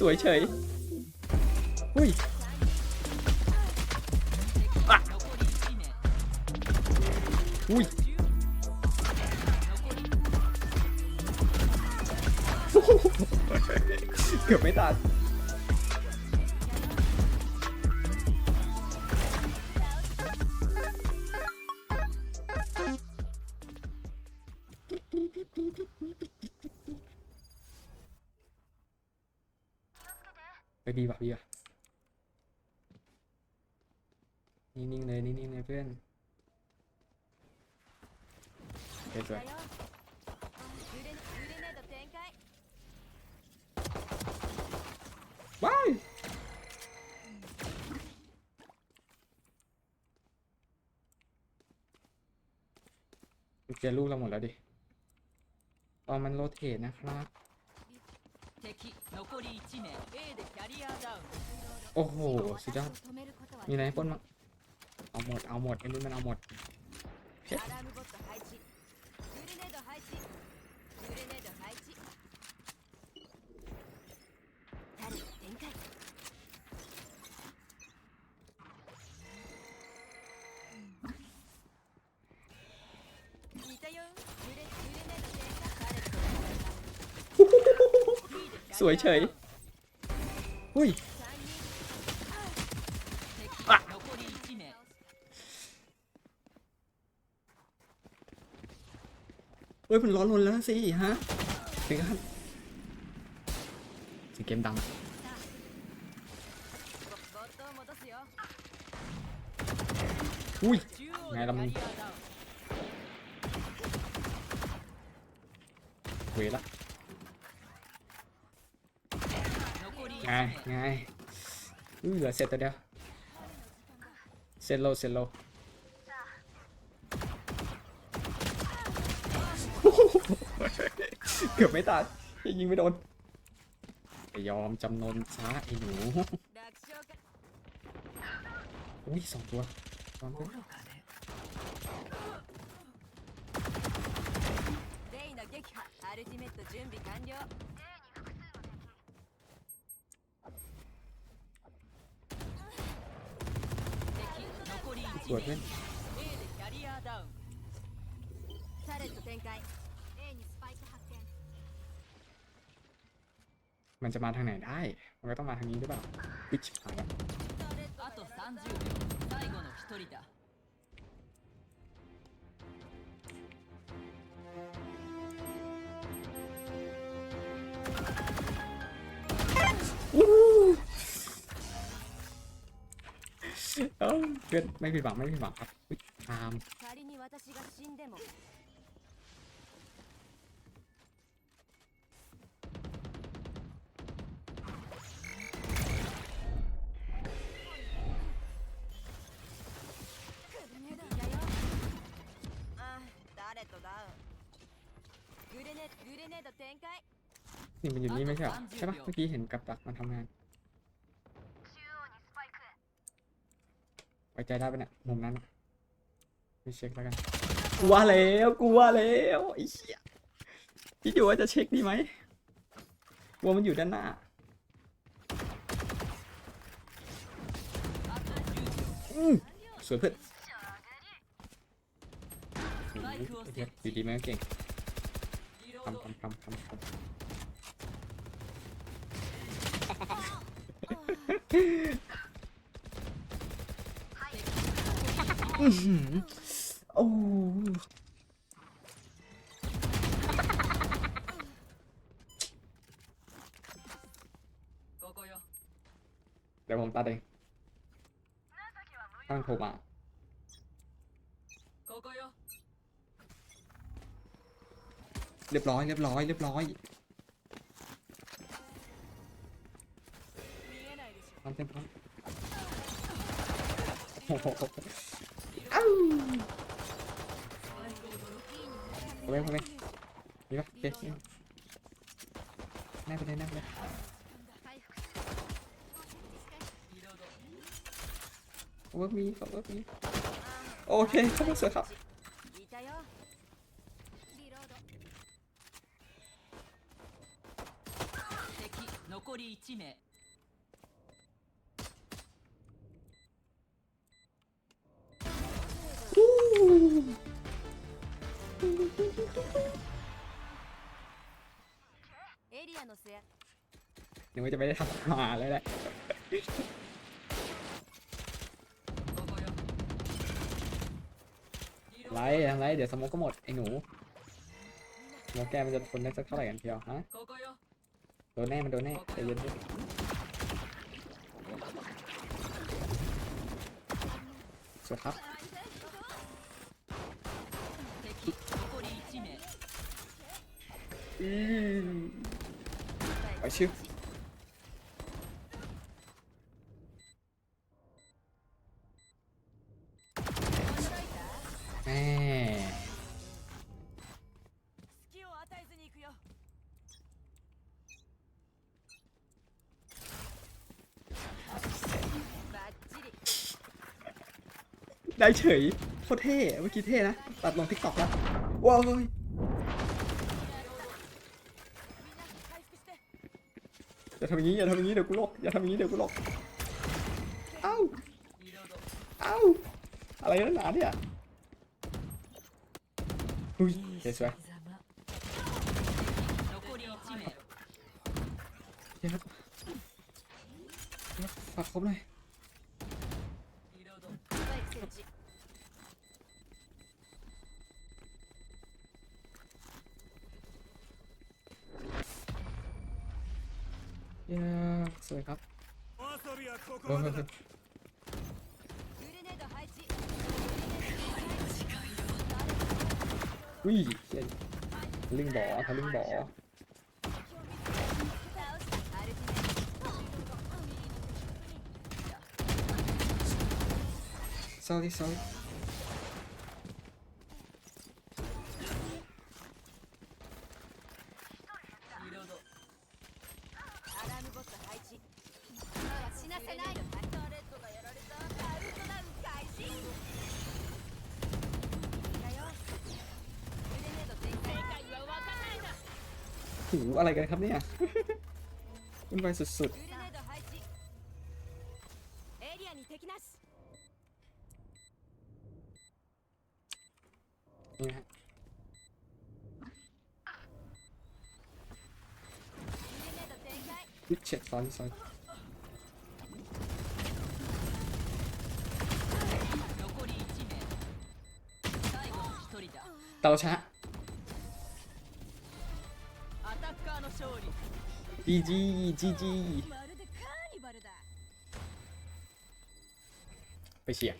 สวยเฉยอุ้ยอะอุ้ยเกือบไม่ตัด อบีว่ะบีว่ะนิ่งๆเลยนิ่งๆเลยเพื่อนเฮ้ยสวว้ายเจอลูกเราหมดแล้วดิตอนมันโรเทตนะครับ 敵残り1名 A でキャリアダウン โอ้โห สุดยอด 私を止めることは มีอะไรให้ปล้นมั้งเอาหมด เอาหมดไอ้นี่มันเอาหมด アラームボット配置 สวยเฉยหุยเฮ้ยมันร้อนรนแล้วสิฮะถึงขั้นถึงเกมดังอุ้ยไงล่ะมึงเวละ ไงไง่าอเหลือเสร็จตัวเดียวเสร็จโลเสร็จโลเกือบไม่ตายยิงไม่โดนยอมจำนนช้าไอ้หนูอุ้ยสองตัวสองตัว สวย 1 เพื่อน 名 A でキャリアダウンタレット展開 A にスパイク発見 มันจะมาทางไหนได้ มันก็ต้องมาทางนี้หรือเปล่าวิชหายแล้ว あと30秒最後の1人だ เพื่อนไม่ผิดหวังไม่ผิดหวังครับตามนี่มันอยู่นี่ไม่ใช่หรอใช่ปะเมื่อกี้เห็นกับตักมันทำงาน ว้ใจได้ปะเนี่ยมุมนั้นไม่เช็คแล้วกันกูว่าแล้วกูว่าแล้วไอ้เหี้ยพี่ดูว่าจะเช็คดีไหมกวัวมันอยู่ด้านหน้าอืมสวยเพื่อนดีดีไหมเก่งทำทำทำทำทำ อ้อหโอ้เดี๋ยวผมตัดเองตั้งโทรมาเรียบร้อยเรียบร้อยเรียบร้อยทำเต็มครั เอาไปเอาไปนี่ปะโอเคนี่แน่ไปเลยแน่ไปเลย リロード เวิร์กมีเวิร์กมีโอเคเข้ามาสวยครับ いたよリロード敵残り り1名 นึกว่าจะไม่ได้ทำมาแลยแหละไล่ทำไรเดี๋ยวสมกก็หมดไอ้หนูโมแกมันจะทนได้สักเท่าไหร่กันเพียวฮะโดนแน่มันโดนแน่ใจเย็นด้วยสวยครับ อืมไปชิวแม่ได้เฉยโคตรเท่ เมื่อกี้เท่นะ ตัดลงทิกตอกแล้ว ว้าว อย่าทำอย่างนี้อย่าทำอย่างนี้เดี๋ยวกูลกอย่าทำอย่างนี้เดี๋ยวกูลกเอ้าเอ้าอะไรนั่นหนาเนี่ยอุ้ยเฮ้ยสวยเยปัฝากครบเลย เย้สวยครับโอ้โหวิ่งเช่นลิงบ่อทะลึ่งบ่อซอรี่ซอรี่ せないターレットがやられたカウントダウン開始だよグレネード展開正解は分かんないな หูอะไรกันครับเนี่ย วุ่นวายสุด グレネード配置エリアに敵なしๆนี่ฮะ グレネード展開 วิเช็ด sorry sorry 残 เราชะ GG GG ไปเชียร์